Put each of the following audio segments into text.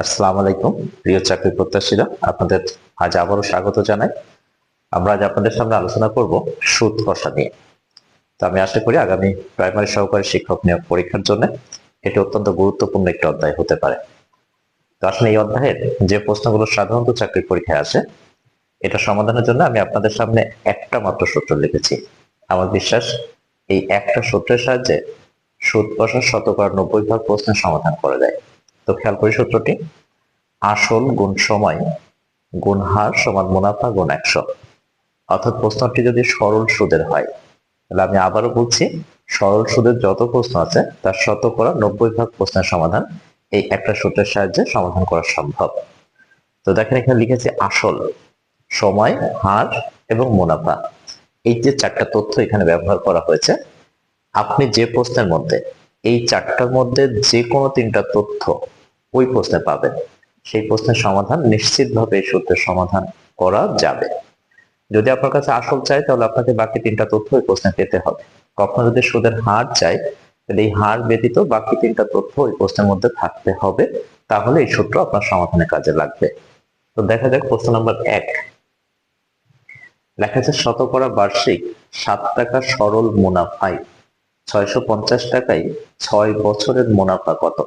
আসসালামু আলাইকুম, প্রিয় চাকরি প্রত্যাশীরা। আপনাদের আজ আবারও স্বাগত জানাই। আমরা আজ আপনাদের সামনে আলোচনা করব সুদ কষা নিয়ে। তো আমি আশা করি আগামী প্রাইমারি সহকারী শিক্ষক নিয়োগ পরীক্ষার জন্য এটি অত্যন্ত গুরুত্বপূর্ণ একটি অধ্যায় হতে পারে। তো আসলে এই অধ্যায়ের যে প্রশ্নগুলো সাধারণত চাকরির পরীক্ষায় আসে, এটা সমাধানের জন্য আমি আপনাদের সামনে একটা মাত্র সূত্র লিখেছি। আমার বিশ্বাস, এই একটা সূত্রের সাহায্যে সুদ কষা শতকরা নব্বই ভাগ প্রশ্নের সমাধান করা যায়। তো খেয়াল করি সূত্রটি। আসল গুণ সময়, গুণ হার সমান মুনাফা গুণ একশো। অর্থাৎ প্রশ্নটি যদি সরল সুদের হয়, তাহলে আমি আবারও বলছি, সরল সুদের যত প্রশ্ন আছে, তার শতকরা নব্বই ভাগ প্রশ্নের সমাধান এই একটা সূত্রের সাহায্যে সমাধান করা সম্ভব। তো দেখেন এখানে লিখেছি আসল, সময়, হার এবং মুনাফা। এই যে চারটা তথ্য এখানে ব্যবহার করা হয়েছে, আপনি যে প্রশ্নের মধ্যে এই চারটার মধ্যে যে কোনো তিনটা তথ্য ওই প্রশ্নে পাবেন। সেই প্রশ্নের সমাধান নিশ্চিতভাবে এই সূত্রের সমাধান করা যাবে। যদি আপনার কাছে আসল চাই, তাহলে আপনাকে বাকি তিনটা তথ্য ওই প্রশ্নে পেতে হবে। কখনো যদি সুদের হার চাই, তাহলে এই হার ব্যতীত বাকি তিনটা তথ্য ওই প্রশ্নের মধ্যে থাকতে হবে। তাহলে এই সূত্র আপনার সমাধানের কাজে লাগবে। তো দেখা যাক প্রশ্ন নম্বর এক। লেখা আছে, শতকরা বার্ষিক সাত টাকা সরল মুনাফায় ছয়শো পঞ্চাশ টাকায় ছয় বছরের মুনাফা কত?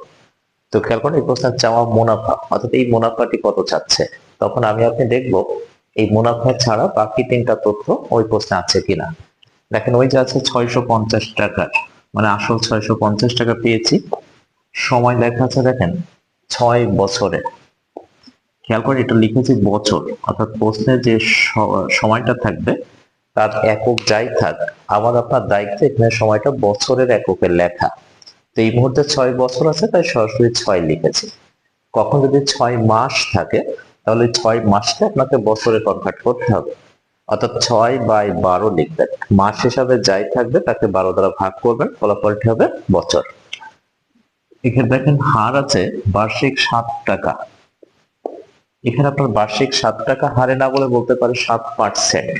তো খেয়াল করুন, এই প্রশ্নের চাওয়া মুনাফা। অর্থাৎ এই মুনাফাটি কত চাচ্ছে? তখন আমি আপনি দেখব, এই মুনাফা ছাড়া বাকি তিনটা তথ্য ওই প্রশ্নে আছে কিনা। দেখেন, ওই যে আছে ছয়শো পঞ্চাশ টাকার মানে আসল ছয়শো পঞ্চাশ টাকা পেয়েছি। সময় লেখা আছে, দেখেন, ছয় বছরে। খেয়াল করে এটা লিখেছি বছর, অর্থাৎ প্রশ্নের যে সময়টা থাকবে তার একক যাই থাক, আমার আপনার দায়িত্ব এখানে সময়টা বছরের এককের লেখা। তো এই মুহূর্তে ছয় বছর আছে, তাই সরাসরি ছয় লিখেছি। কখন যদি ছয় মাস থাকে, তাহলে ছয় মাসকে আপনাকে বছরে কনভার্ট করতে হবে। অর্থাৎ ছয় বাই বারো লিখবেন। মাস হিসাবে যাই থাকবে, তাকে বারো দ্বারা ভাগ করবেন, ফলাফলটি হবে বছর। এখানে দেখেন হার আছে বার্ষিক সাত টাকা। এখানে আপনার বার্ষিক সাত টাকা হারে না বলে বলতে পারে সাত পার্সেন্ট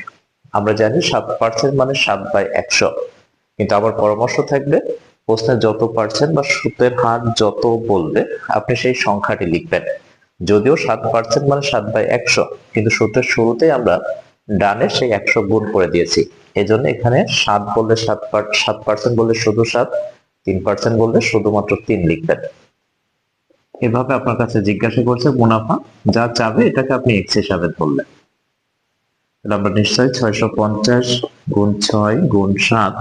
আমরা জানি সাত পার্সেন্ট মানে সাত বাই একশো। কিন্তু আবার পরামর্শ থাকবে প্রশ্নে যত পার্সেন্ট বা সুদের হার যত বলবে, আপনি সেই সংখ্যাটি লিখবেন। যদিও সাত পার্সেন্ট মানে সাত বাই একশো, কিন্তু সূত্রের শুরুতেই আমরা ডানে সেই একশো গুণ করে দিয়েছি। এজন্য এখানে সাত বললে সাত সাত পার্সেন্ট বললে শুধু সাত, তিন পার্সেন্ট বললে শুধুমাত্র তিন লিখবেন। এভাবে আপনার কাছে জিজ্ঞাসা করছে মুনাফা, যা চাবে এটাকে আপনি এক্স হিসাবে তাহলে আমরা নিশ্চয়ই ছয়শো পঞ্চাশ গুণ ছয় গুণ সাত।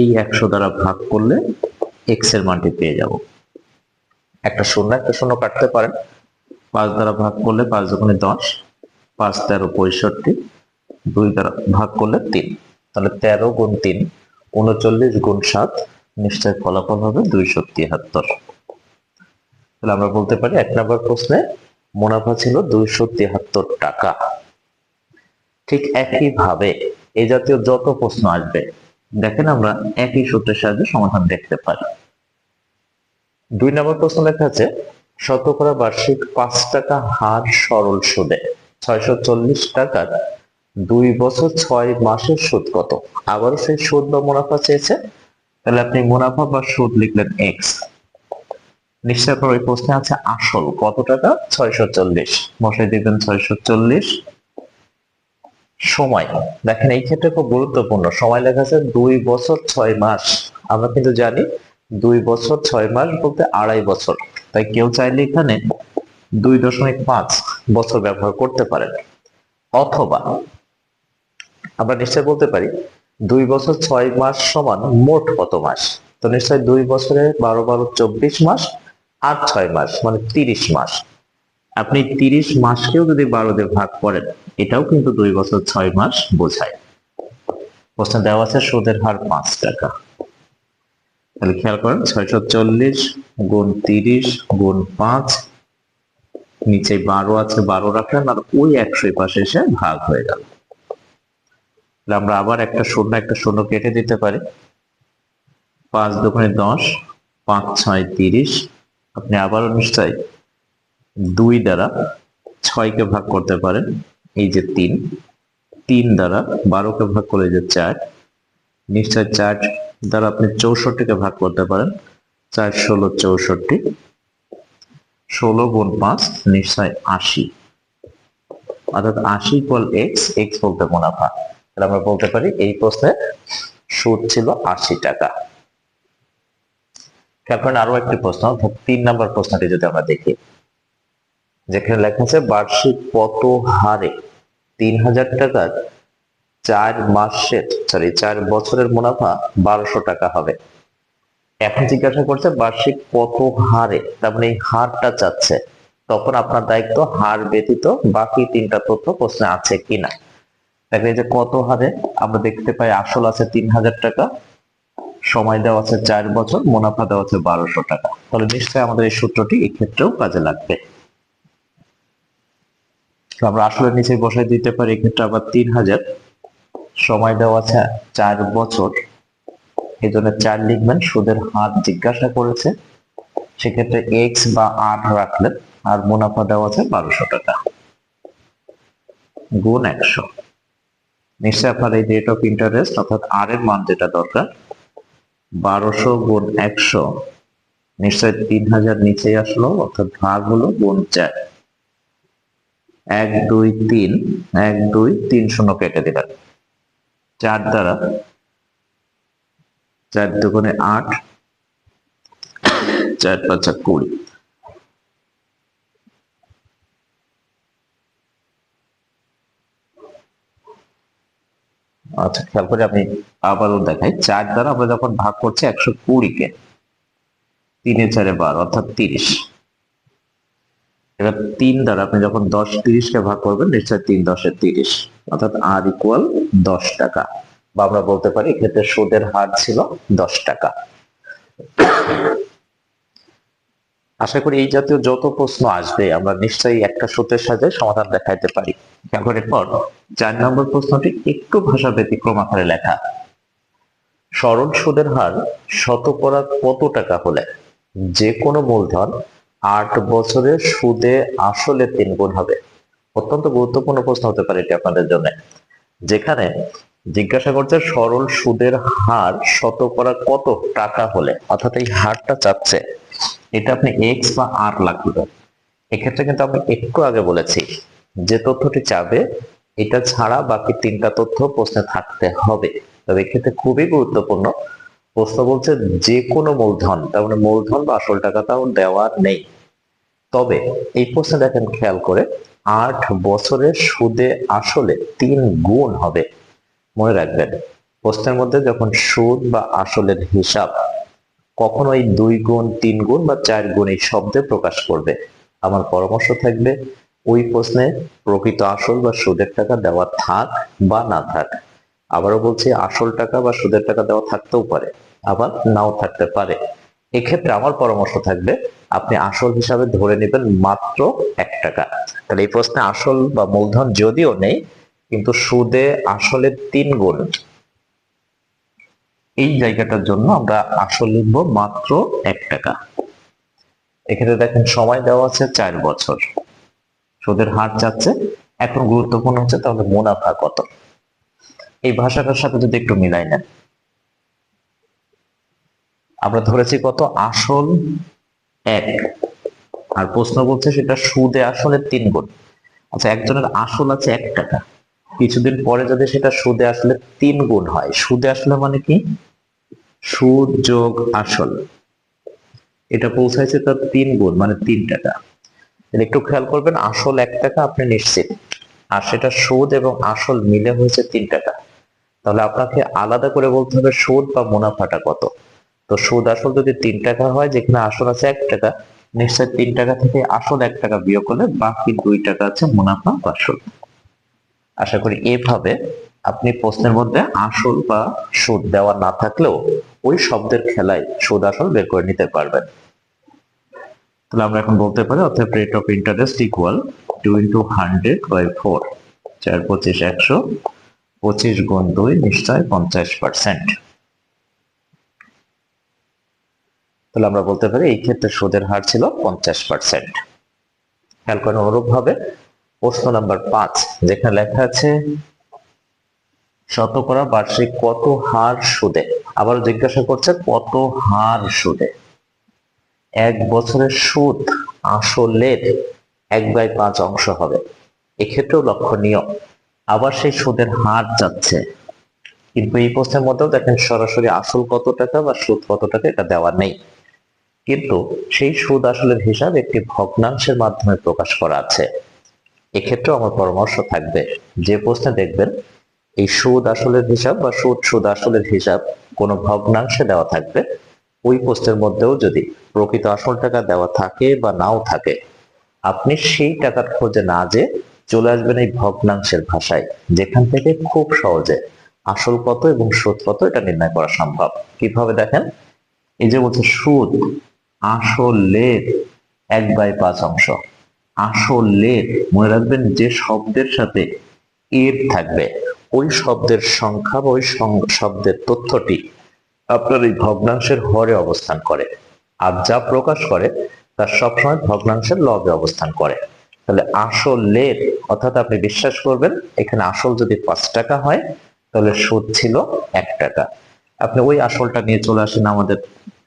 এই একশো দ্বারা ভাগ করলে এক্সের মানটি পেয়ে যাব। একটা শূন্য একটা শূন্য কাটতে পারেন। পাঁচ দ্বারা ভাগ করলে পাঁচ দোকানে দশ, পাঁচ তেরো পঁয়ষট্টি, দুই দ্বারা ভাগ করলে তিন। তাহলে তেরো গুণ তিন, উনচল্লিশ গুণ সাত, নিশ্চয় ফলাফল হবে দুইশো তিয়াত্তর তাহলে আমরা বলতে পারি এক নম্বর প্রশ্নে মুনাফা ছিল দুইশো তিয়াত্তর টাকা। ঠিক একই ভাবে এই জাতীয় যত প্রশ্ন আসবে, দেখেন আমরা একই সূত্রের সাহায্যে সমাধান দেখতে পারি। দুই নম্বর প্রশ্ন লেখা আছে, শতকরা বার্ষিক পাঁচ টাকা হার সরল সুদে, ছয়শো চল্লিশ টাকার দুই বছর ছয় মাসের সুদ কত? আবারও সেই সুদ বা মুনাফা চেয়েছে? তাহলে আপনি মুনাফা বা সুদ লিখলেন এক্স নিশ্চয় ওই প্রশ্নে আছে আসল, কত টাকা? ছয়শো চল্লিশ। মশাই দিবেন ছয়শো চল্লিশ সময়। দেখেন, এই ক্ষেত্রে খুব গুরুত্বপূর্ণ। সময় লেখা আছে দুই বছর ছয় মাস। আমরা কিন্তু জানি দুই বছর ছয় মাস বলতে আড়াই বছর। তাই কেউ চাইলে এখানে দুই দশমিক পাঁচ বছর ব্যবহার করতে পারেন। অথবা আমরা নিশ্চয় বলতে পারি দুই বছর ছয় মাস সমান মোট কত মাস? তো নিশ্চয় দুই বছরে বারো বারো চব্বিশ মাস আর ছয় মাস মানে তিরিশ মাস। আপনি তিরিশ মাসকেও যদি বারো দিয়ে ভাগ করেন এটাও কিন্তু দুই বছর ছয় মাস বোঝায়। প্রশ্ন দেওয়া আছে সুদের হার পাঁচ টাকা। তাহলে খেয়াল করেন ছয়শো চল্লিশ গুণ তিরিশ গুণ পাঁচ, নিচে বারো আছে, বারো রাখলেন আর ওই একশো পাশে এসে ভাগ হয়ে গেল। আমরা আবার একটা শূন্য একটা শূন্য কেটে দিতে পারি। পাঁচ দোকানে দশ, পাঁচ ছয় তিরিশ, আপনি আবারও নিশ্চয় দুই দ্বারা ছয়কে ভাগ করতে পারেন। এই যে তিন তিন দ্বারা বারোকে ভাগ করলে যে চার, নিশ্চয় চার দ্বারা আপনি চৌষট্টিকে ভাগ করতে পারেন। চার ষোলো চৌষট্টি, ষোলো গুণ পাঁচ নিশ্চয় আশি। অর্থাৎ আশি ইকুয়াল এক্স এক্স বলতে মুনাফা। তাহলে আমরা বলতে পারি এই প্রশ্নে সুদ ছিল আশি টাকা। তারপর আরও একটি প্রশ্ন, তিন নম্বর প্রশ্নটি যদি আমরা দেখি। যেখানে লেখা আছে, বার্ষিক কত হারে? তিন হাজার টাকার চার মাসের সরি চার বছরের মুনাফা বারোশো টাকা হবে। এখন জিজ্ঞাসা করছে, বার্ষিক কত হারে? তার মানে এই হারটা চাচ্ছে। তখন আপনার দায়িত্ব হার ব্যতীত বাকি তিনটা তথ্য প্রশ্নে আছে কিনা। দেখেন যে কত হারে? আমরা দেখতে পাই আসল আছে তিন হাজার টাকা, সময় দেওয়া আছে চার বছর, মুনাফা দেওয়া আছে বারোশো টাকা। তাহলে নিশ্চয়ই আমাদের এই সূত্রটি এক্ষেত্রেও কাজে লাগবে। আমরা আসলে নিচে বসাই দিতে পারি এক্ষেত্রে আবার তিন হাজার। সময় দেওয়া আছে চার বছর। এই জন্য চার লিখবেন, সুদের হার জিজ্ঞাসা করেছে। সেক্ষেত্রে এক্স বা আট রাখলেন আর মুনাফা দেওয়া আছে বারোশো টাকা। গুণ একশো। নিশ্চয় আপনার এই রেট অফ ইন্টারেস্ট অর্থাৎ আর এর মান যেটা দরকার, বারোশো গুণ একশো। নিশ্চয় তিন হাজার নিচে আসলো, অর্থাৎ ভাগ হলো গুণ চার। এক, দুই, তিন, এক, দুই, তিন শূন্য কেটে দিলেন চার দ্বারা চার দুগুণে আট, চার পাঁচা কুড়ি। আচ্ছা খেয়াল করে আমি আবারও দেখাই। চার দ্বারা আমরা যখন ভাগ করছি একশো কুড়িকে, তিনে চারে বারো, অর্থাৎ তিরিশ। এবার তিন দ্বারা, আপনি যখন দশ তিরিশকে ভাগ করবেন, নিশ্চয় তিন দশে তিরিশ, অর্থাৎ আর ইকুয়াল দশ টাকা। বা আমরা বলতে পারি, এক্ষেত্রে সুদের হার ছিল দশ টাকা। আশা করি এই জাতীয় যত প্রশ্ন আসবে, আমরা নিশ্চয়ই একটা সূত্রের সাথে সমাধান দেখাইতে পারি। এখন এরপর চার নম্বর প্রশ্নটি একটু ভাষা ব্যতিক্রম আকারে লেখা। সরল সুদের হার শতকরা কত টাকা হলে? যে কোনো মূলধন আট বছরের সুদে আসলে তিন গুণ হবে। অত্যন্ত গুরুত্বপূর্ণ প্রশ্ন হতে পারে এটি আপনাদের জন্য। যেখানে জিজ্ঞাসা করছে, সরল সুদের হার শতকরা কত টাকা হলে? অর্থাৎ এই হারটা চাচ্ছে। এটা আপনি এক্স বা আর লাগবে এক্ষেত্রে কিন্তু আমি একটু আগে বলেছি, যে তথ্যটি চাবে, এটা ছাড়া বাকি তিনটা তথ্য প্রশ্নে থাকতে হবে। তবে এক্ষেত্রে খুবই গুরুত্বপূর্ণ প্রশ্ন বলছে, যে কোনো মূলধন, তার মানে মূলধন বা আসল টাকা তাও দেওয়া নেই। তবে এই প্রশ্নে দেখেন খেয়াল করে, আট বছরের সুদে আসলে তিন গুণ হবে। মনে রাখবেন, প্রশ্নের মধ্যে যখন সুদ বা আসলের হিসাব কখনো এই দুই গুণ, তিন গুণ বা চার গুণ এই শব্দে প্রকাশ করবে। আমার পরামর্শ থাকবে, ওই প্রশ্নে প্রকৃত আসল বা সুদের টাকা দেওয়া থাক বা না থাক। আবারও বলছি, আসল টাকা বা সুদের টাকা দেওয়া থাকতেও পারে, আবার নাও থাকতে পারে। এক্ষেত্রে আমার পরামর্শ থাকবে, আপনি আসল হিসাবে ধরে নেবেন মাত্র এক টাকা। তাহলে এই প্রশ্নে আসল বা মূলধন যদিও নেই, কিন্তু সুদে আসলে তিন গুণ। এই জায়গাটার জন্য আমরা আসল লিখব মাত্র এক টাকা। এক্ষেত্রে দেখেন সময় দেওয়া আছে চার বছর। সুদের হার চাচ্ছে এখন গুরুত্বপূর্ণ হচ্ছে তাহলে মুনাফা কত। এই ভাষাটার সাথে যদি একটু মিলাই নেন। আমরা ধরেছি কত? আসল এক। আর প্রশ্ন বলছে সেটা সুদে আসলে তিন গুণ। আচ্ছা একজনের আসল আছে এক টাকা। কিছুদিন পরে যদি সেটা সুদে আসলে তিন গুণ হয়, সুদে আসলে মানে কি? সুদ যোগ আসল। এটা পৌঁছাইছে তার তিন গুণ মানে তিন টাকা। একটু খেয়াল করবেন, আসল এক টাকা আপনি নিশ্চিত। আর সেটা সুদ এবং আসল মিলে হয়েছে তিন টাকা। তাহলে আপনাকে আলাদা করে বলতে হবে সুদ বা মুনাফাটা কত। তো সুদ আসল যদি তিন টাকা হয়, যেখানে আসল আছে এক টাকা, নিশ্চয় তিন টাকা থেকে আসল এক টাকা বিয়োগ করলে বাকি দুই টাকা আছে মুনাফা বা সুদ। আশা করি এভাবে আপনি প্রশ্নের মধ্যে আসল বা সুদ দেওয়া না থাকলেও ওই শব্দের খেলায় সুদ আসল বের করে নিতে পারবেন। তাহলে আমরা এখন বলতে পারি অর্থাৎ rate of interest equal to into hundred by four চার পঁচিশ একশো, পঁচিশ গুণ দুই নিশ্চয় পঞ্চাশ পার্সেন্ট তাহলে আমরা বলতে পারি এই ক্ষেত্রে সুদের হার ছিল পঞ্চাশ পার্সেন্ট খেয়াল করেন অনুরূপ ভাবে প্রশ্ন নাম্বার পাঁচ, যেখানে লেখা আছে, শতকরা বার্ষিক কত হার সুদে? আবার জিজ্ঞাসা করছে, কত হার সুদে? এক বছরের সুদ আসলের এক বাই পাঁচ অংশ হবে। এক্ষেত্রেও লক্ষণীয়। আবার সেই সুদের হার যাচ্ছে। কিন্তু এই প্রশ্নের মধ্যেও দেখেন সরাসরি আসল কত টাকা বা সুদ কত টাকা এটা দেওয়া নেই। কিন্তু সেই সুদ আসলের হিসাব একটি ভগ্নাংশের মাধ্যমে প্রকাশ করা আছে। এক্ষেত্রেও আমার পরামর্শ থাকবে, যে প্রশ্নে দেখবেন, এই সুদ আসলের হিসাব বা সুদ সুদ আসলের হিসাব কোনো ভগ্নাংশে দেওয়া থাকবে। ওই প্রশ্নের মধ্যেও যদি প্রকৃত আসল টাকা দেওয়া থাকে বা নাও থাকে, আপনি সেই টাকার খোঁজে না যে চলে আসবেন এই ভগ্নাংশের ভাষায়, যেখান থেকে খুব সহজে আসল কত এবং সুদ কত এটা নির্ণয় করা সম্ভব। কীভাবে দেখেন? এই যে বলছে সুদ আসলের এক বাই পাঁচ অংশ। আসলের মনে রাখবেন যে শব্দের সাথে এর থাকবে। ওই শব্দের সংখ্যা বা ওই শব্দের তথ্যটি আপনার এই ভগ্নাংশের হরে অবস্থান করে। আর যা প্রকাশ করে তার সবসময় ভগ্নাংশের লবে অবস্থান করে। তাহলে আসলের অর্থাৎ আপনি বিশ্বাস করবেন, এখানে আসল যদি পাঁচ টাকা হয়, তাহলে সুদ ছিল এক টাকা। আপনি ওই আসলটা নিয়ে চলে আসেন আমাদের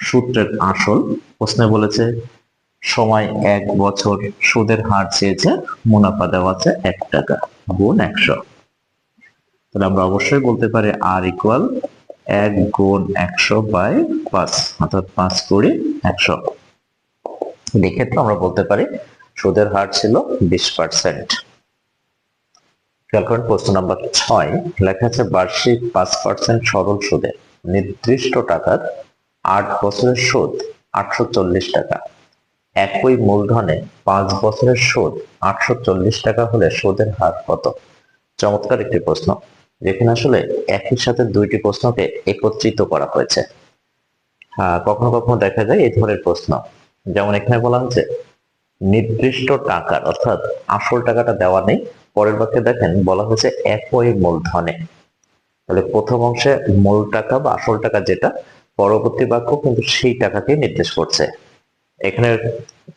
সূত্রের আসল। প্রশ্নে বলেছে, সময় এক বছর, সুদের হার চেয়েছে, মুনাফা দেওয়া আছে এক টাকা, গুণ একশো। তাহলে আমরা অবশ্যই বলতে পারি আর ইকুয়াল এক গুণ একশো বাই পাঁচ, অর্থাৎ পাঁচ কুড়ি একশো। এক্ষেত্রে আমরা বলতে পারি সুদের হার ছিল বিশ পার্সেন্ট খেয়াল করেন প্রশ্ন নাম্বার ছয়, লেখা আছে বার্ষিক পাঁচ পার্সেন্ট সরল সুদে। নির্দিষ্ট টাকার আট বছরের সুদ আটশো চল্লিশ টাকা। একই মূলধনে পাঁচ বছরের সুদ আটশো চল্লিশ টাকা হলে সুদের হার কত? চমৎকার একটি প্রশ্ন। যেখানে আসলে একই সাথে দুইটি প্রশ্নকে একত্রিত করা হয়েছে। কখনো কখনো দেখা যায় এই ধরনের প্রশ্ন। যেমন এখানে বলা হচ্ছে নির্দিষ্ট টাকার, অর্থাৎ আসল টাকাটা দেওয়া নেই, পরের বাক্যে দেখেন বলা হয়েছে একই মূলধনে। তাহলে প্রথম অংশে মূল টাকা বা আসল টাকা যেটা, পরবর্তী বাক্য কিন্তু সেই টাকাকে নির্দেশ করছে। এখানে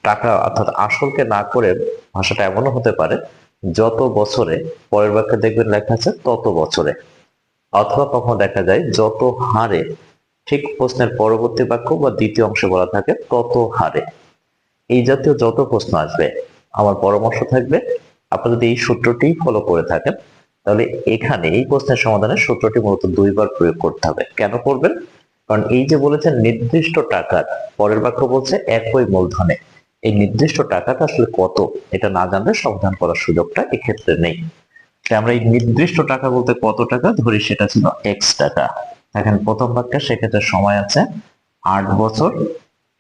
টাকা অর্থাৎ আসলকে না করে ভাষাটা এমনও হতে পারে, যত বছরে, পরের বাক্যে দেখবেন লেখা আছে, তত বছরে। অথবা কখনো দেখা যায়, যত হারে, ঠিক প্রশ্নের পরবর্তী বাক্য বা দ্বিতীয় অংশে বলা থাকে, তত হারে। এই জাতীয় যত প্রশ্ন আসবে, আমার পরামর্শ থাকবে, আপনি যদি এই সূত্রটি ফলো করে থাকেন তাহলে এখানে এই প্রশ্নের সমাধানে সূত্রটি মূলত দুইবার প্রয়োগ করতে হবে। কেন করবেন? কারণ এই যে বলেছেন নির্দিষ্ট টাকার, পরের বাক্য বলছে একই মূলধনে। এই নির্দিষ্ট টাকাটা আসলে কত? এটা না জানলে সমাধান করার সুযোগটা এক্ষেত্রে নেই। আমরা এই নির্দিষ্ট টাকা বলতে কত টাকা? ধরি সেটা ছিল এক্স টাকা। এখন প্রথম বাক্যে সেক্ষেত্রে সময় আছে আট বছর,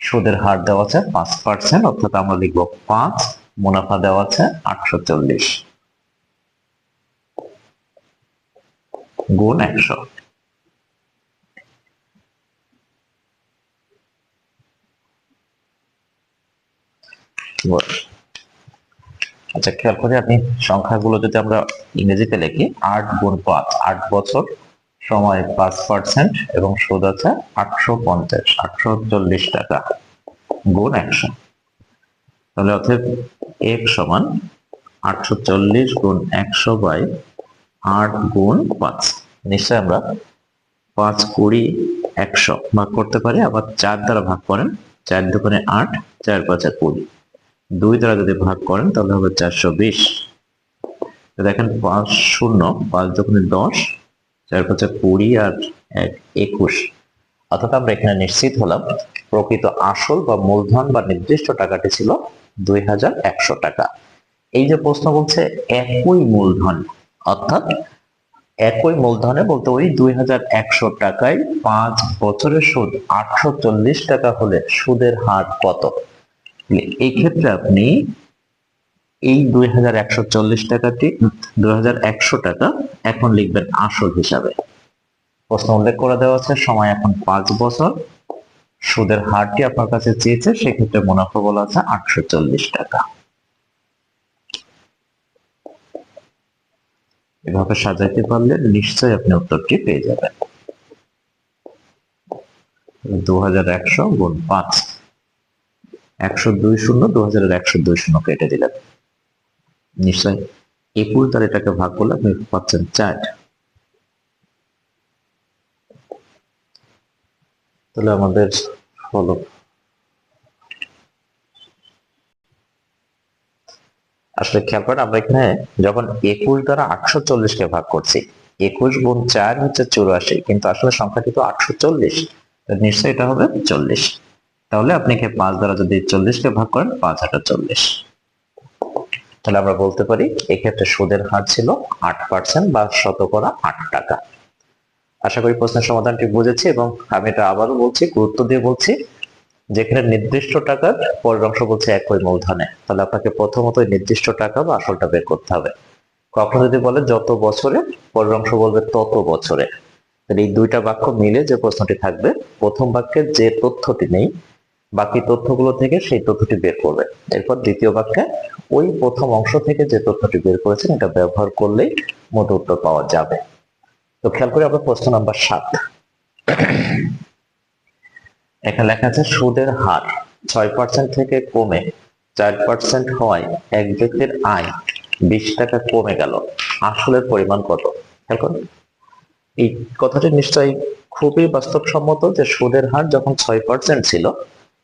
সুদের হার দেওয়া আছে পাঁচ পার্সেন্ট অর্থাৎ আমরা লিখব পাঁচ, মুনাফা দেওয়া আছে আটশো চল্লিশ। গুণ একশো। আচ্ছা খেয়াল করে আপনি সংখ্যাগুলো যদি আমরা ইংরেজিতে লিখি, আট গুণ পাঁচ, আট বছর সময় পাঁচ পার্সেন্ট এবং সুদ আছে আটশো পঞ্চাশ, আটশো চল্লিশ টাকা, গুণ একশো। তাহলে অর্থাৎ এক সমান আটশো চল্লিশ গুণ একশো বাই আট গুণ পাঁচ। নিশ্চয় আমরা পাঁচ কুড়ি একশো ভাগ করতে পারি, আবার চার দ্বারা ভাগ করেন, চার দোকানে আট, চার পাঁচে কুড়ি। দুই দ্বারা যদি ভাগ করেন, তাহলে হবে চারশো বিশ। দেখেন পাঁচ শূন্য, পাঁচ দোকানে দশ, চার পাঁচে কুড়ি আর এক একুশ। অর্থাৎ আমরা এখানে নিশ্চিত হলাম, প্রকৃত আসল বা মূলধন বা নির্দিষ্ট টাকাটি ছিল দুই হাজার একশো টাকা। এই যে প্রশ্ন বলছে, একই মূলধন, অর্থাৎ একই মূলধনে বলতে ওই দুই হাজার একশো টাকায় পাঁচ বছরের সুদ, আটশো চল্লিশ টাকা হলে সুদের হার কত? এই ক্ষেত্রে আপনি এই দুই হাজার একশো চল্লিশ টাকাটি, দুই হাজার একশো টাকা এখন লিখবেন আসল হিসাবে। প্রশ্ন উল্লেখ করে দেওয়া আছে, সময় এখন পাঁচ বছর। সুদের হারটি আপনার কাছে চেয়েছে, সেক্ষেত্রে মুনাফা বলা আছে আটশো চল্লিশ টাকা। এভাবে সাজাইতে পারলে নিশ্চয়ই আপনি উত্তরটি পেয়ে যাবেন। দু হাজার একশো গুণ পাঁচ। একশো দুই শূন্য দু হাজারের একশো দুই শূন্য কেটে দিলেন। নিশ্চয় একুশ দ্বারা এটাকে ভাগ করলে আপনি পাচ্ছেন চার। তাহলে আমাদের ফলো আসলে খেয়াল করেন, আমরা এখানে যখন একুশ দ্বারা আটশো চল্লিশকে ভাগ করছি, একুশ গুণ চার হচ্ছে চুরাশি, কিন্তু আসলে সংখ্যাটি তো আটশো চল্লিশ। নিশ্চয়ই এটা হবে চল্লিশ। তাহলে আপনি এখানে পাঁচ দ্বারা যদি চল্লিশকে ভাগ করেন, পাঁচ হাজার চল্লিশ। তাহলে আমরা বলতে পারি, এক্ষেত্রে সুদের হার ছিল আট পার্সেন্ট বা শতকরা আট টাকা। আশা করি প্রশ্নের সমাধানটি বুঝেছি এবং আমি এটা আবারও বলছি, গুরুত্ব দিয়ে বলছি যেখানে নির্দিষ্ট টাকার পরের অংশ বলছে একই মূলধনে। তাহলে আপনাকে প্রথমত নির্দিষ্ট টাকা বা আসলটা বের করতে হবে। কখনো যদি বলে যত বছরে, পরের অংশ বলবে তত বছরে। তাহলে এই দুইটা বাক্য মিলে যে প্রশ্নটি থাকবে, প্রথম বাক্যে যে তথ্যটি নেই, বাকি তথ্যগুলো থেকে সেই তথ্যটি বের করবে। এরপর দ্বিতীয় বাক্যে ওই প্রথম অংশ থেকে যে তথ্যটি বের করেছেন, এটা ব্যবহার করলেই মোট উত্তর পাওয়া যাবে। তো খেয়াল করে আমরা প্রশ্ন নাম্বার সাত। এখানে লেখা আছে, সুদের হার ছয় পার্সেন্ট থেকে কমে চার পার্সেন্ট হওয়ায় এক ব্যক্তির আয় বিশ টাকা কমে গেল। আসলের পরিমাণ কত? করুন। এই কথাটি নিশ্চয়ই খুবই বাস্তবসম্মত যে সুদের হার যখন ছয় পার্সেন্ট ছিল,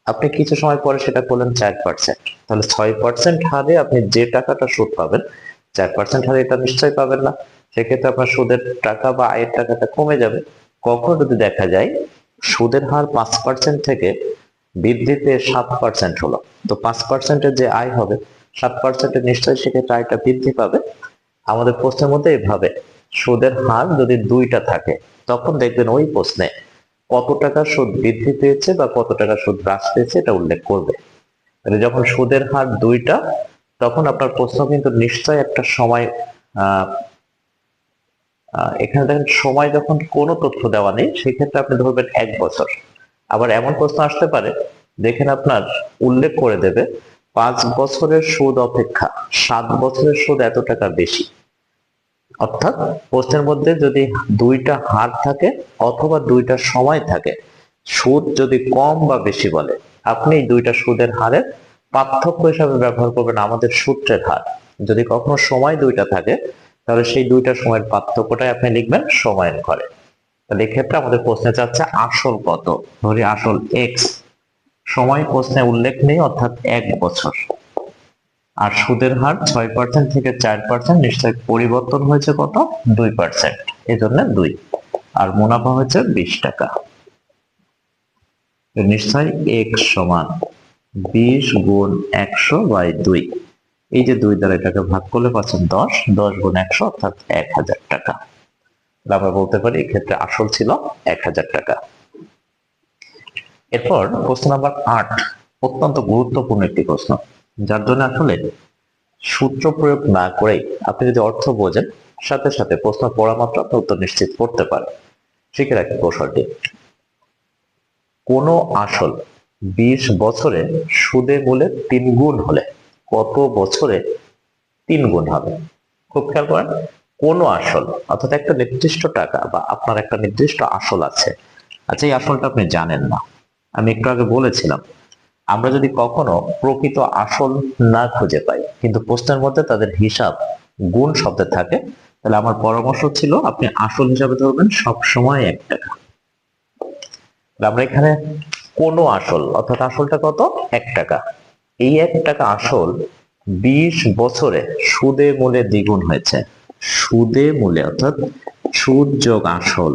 আপনি কিছু সময় পরে সেটা করলেন চার পার্সেন্ট তাহলে ছয় পার্সেন্ট হারে আপনি যে টাকাটা সুদ পাবেন, চার পার্সেন্ট হারে এটা নিশ্চয়ই পাবেন না। সেক্ষেত্রে আপনার সুদের টাকা বা আয়ের টাকাটা কমে যাবে। কখন যদি দেখা যায় সুদের হার পাঁচ পার্সেন্ট থেকে বৃদ্ধি পেয়ে সাত পার্সেন্ট হলো। তো পাঁচ পার্সেন্টের যে আয় হবে, সাত পার্সেন্টের নিশ্চয়ই সেক্ষেত্রে আয়টা বৃদ্ধি পাবে। আমাদের প্রশ্নের মধ্যে এভাবে, সুদের হার যদি দুইটা থাকে, তখন দেখবেন ওই প্রশ্নে কত টাকা সুদ বৃদ্ধি পেয়েছে বা কত টাকা সুদ হ্রাস পেয়েছে এটা উল্লেখ করবে। তাহলে যখন সুদের হার দুইটা, তখন আপনার প্রশ্ন কিন্তু নিশ্চয় একটা সময় এখানে দেখেন সময় যখন কোনো তথ্য দেওয়া নেই, সেক্ষেত্রে আপনি ধরবেন এক বছর। আবার এমন প্রশ্ন আসতে পারে, দেখেন আপনার উল্লেখ করে দেবে, পাঁচ বছরের সুদ অপেক্ষা, সাত বছরের সুদ এত টাকা বেশি। অর্থাৎ প্রশ্নের মধ্যে যদি দুইটা হার থাকে অথবা দুইটা সময় থাকে, সুদ যদি কম বা বেশি বলে, আপনি দুইটা সুদের হারের পার্থক্য হিসাবে ব্যবহার করবেন আমাদের সূত্রের হার। যদি কখনো সময় দুইটা থাকে তাহলে সেই দুইটা সময়ের পার্থক্যটাই আপনি লিখবেন সময়ের ঘরে। তাহলে এক্ষেত্রে আমাদের প্রশ্নে চাচ্ছে আসল কত? ধরি আসল এক্স সময় প্রশ্নে উল্লেখ নেই, অর্থাৎ এক বছর। আর সুদের হার ছয় পার্সেন্ট থেকে চার পার্সেন্ট নিশ্চয় পরিবর্তন হয়েছে কত? দুই পার্সেন্ট এই জন্য দুই। আর মুনাফা হয়েছে বিশ টাকা। নিশ্চয় এক্স সমান বিশ গুণ একশো বাই দুই। এই যে দুই দ্বারা এটাকে ভাগ করলে পাচ্ছেন দশ দশ গুণ একশো, অর্থাৎ এক হাজার টাকা। আমরা বলতে পারি এক্ষেত্রে আসল ছিল এক হাজার টাকা। এরপর প্রশ্ন নাম্বার আট, অত্যন্ত গুরুত্বপূর্ণ একটি প্রশ্ন, যার জন্য আসলে সূত্র প্রয়োগ না করেই আপনি যদি অর্থ বোঝেন, সাথে সাথে প্রশ্ন পড়া মাত্র আপনি উত্তর নিশ্চিত করতে পারেন। শিখে রাখি কৌশলটি। কোনো আসল বিশ বছরে সুদে মূলে তিন গুণ হলে কত বছরে তিন গুণ হবে? খুব খেয়াল করেন, কোনো আসল, অর্থাৎ একটা নির্দিষ্ট টাকা বা আপনার একটা নির্দিষ্ট আসল আছে আচ্ছা এই আসলটা আপনি জানেন না। আমি একটু আগে বলেছিলাম, আমরা যদি কখনো প্রকৃত আসল না খুঁজে পাই, কিন্তু প্রশ্নের মধ্যে তাদের হিসাব গুণ শব্দে থাকে, তাহলে আমার পরামর্শ ছিল আপনি আসল হিসাবে ধরবেন সব সময় এক টাকা। আমরা এখানে কোনো আসল, অর্থাৎ আসলটা কত? এক টাকা। এই এক টাকা আসল বিশ বছরে সুদে মূলে দ্বিগুণ হয়েছে। সুদে মূলে, অর্থাৎ সুদ যোগ আসল।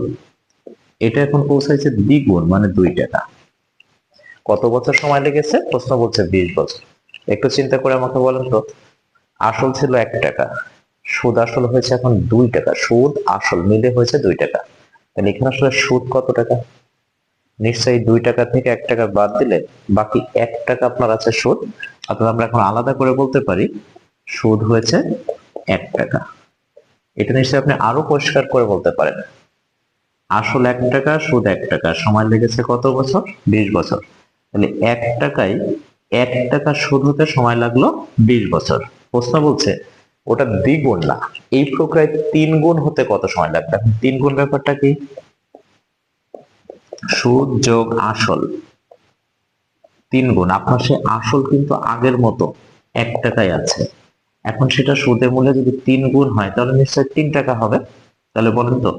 এটা এখন পৌঁছাইছে দ্বিগুণ মানে দুই টাকা। কত বছর সময় লেগেছে? প্রশ্ন বলছে বিশ বছর। একটু চিন্তা করে আমাকে বলেন তো। আসল ছিল এক টাকা। সুদ আসল হয়েছে এখন দুই টাকা। সুদ আসল মিলে হয়েছে দুই টাকা। তাহলে এখানে আসলে সুদ কত টাকা? নিশ্চয়ই দুই টাকা থেকে এক টাকা বাদ দিলে বাকি এক টাকা আপনার আছে সুদ। অর্থাৎ আমরা এখন আলাদা করে বলতে পারি, সুদ হয়েছে এক টাকা। এটা নিশ্চয়ই আপনি আরও পরিষ্কার করে বলতে পারেন। আসল এক টাকা, সুদ এক টাকা। সময় লেগেছে কত বছর? বিশ বছর। তাহলে এক টাকায় এক টাকা সুদ হতে সময় লাগল বিশ বছর। প্রশ্ন বলছে, ওটা দ্বিগুণ না। এই প্রক্রিয়ায় তিন গুণ হতে কত সময় লাগবে? তিন গুণ ব্যাপারটা কি? সুদ যোগ আসল। তিন গুণ। আপনার সে আসল কিন্তু আগের মতো এক টাকায় আছে। এখন সেটা সুদের মূল্যে যদি তিন গুণ হয়, তাহলে নিশ্চয়ই তিন টাকা হবে। তাহলে বলেন তো,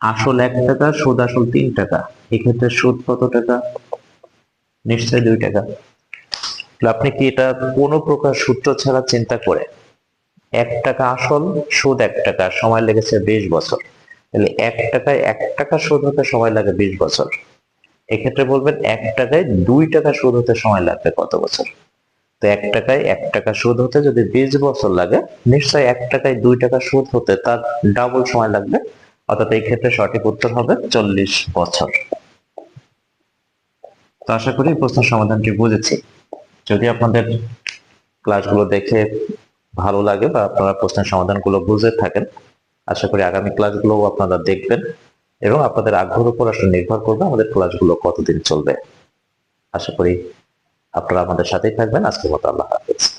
আসল এক টাকা, সুদ আসল তিন টাকা। এক্ষেত্রে সুদ কত টাকা? নিশ্চয়ই দুই টাকা। আপনি কি এটা কোনো প্রকার সূত্র ছাড়া চিন্তা করে, এক টাকা আসল, সুদ এক টাকা, সময় লেগেছে বিশ বছর। তাহলে এক টাকায় এক টাকা শোধ হতে সময় লাগে বিশ বছর। এক্ষেত্রে বলবেন এক টাকায় দুই টাকা সুদ হতে সময় লাগবে কত বছর? তো এক টাকায় এক টাকা সুদ হতে যদি বিশ বছর লাগে, নিশ্চয়ই এক টাকায় দুই টাকা সুদ হতে তার ডাবল সময় লাগবে। অর্থাৎ এই ক্ষেত্রে সঠিক উত্তর হবে চল্লিশ বছর। তো আশা করি এই প্রশ্নের সমাধানটি বুঝেছি। যদি আপনাদের ক্লাসগুলো দেখে ভালো লাগে বা আপনারা প্রশ্নের সমাধানগুলো বুঝে থাকেন আশা করি আগামী ক্লাসগুলো আপনারা দেখবেন এবং আপনাদের আগ্রহের উপর আসলে নির্ভর করবে আমাদের ক্লাসগুলো কতদিন চলবে। আশা করি আপনারা আমাদের সাথেই থাকবেন। আজকের মতো আল্লাহ হাফেজ।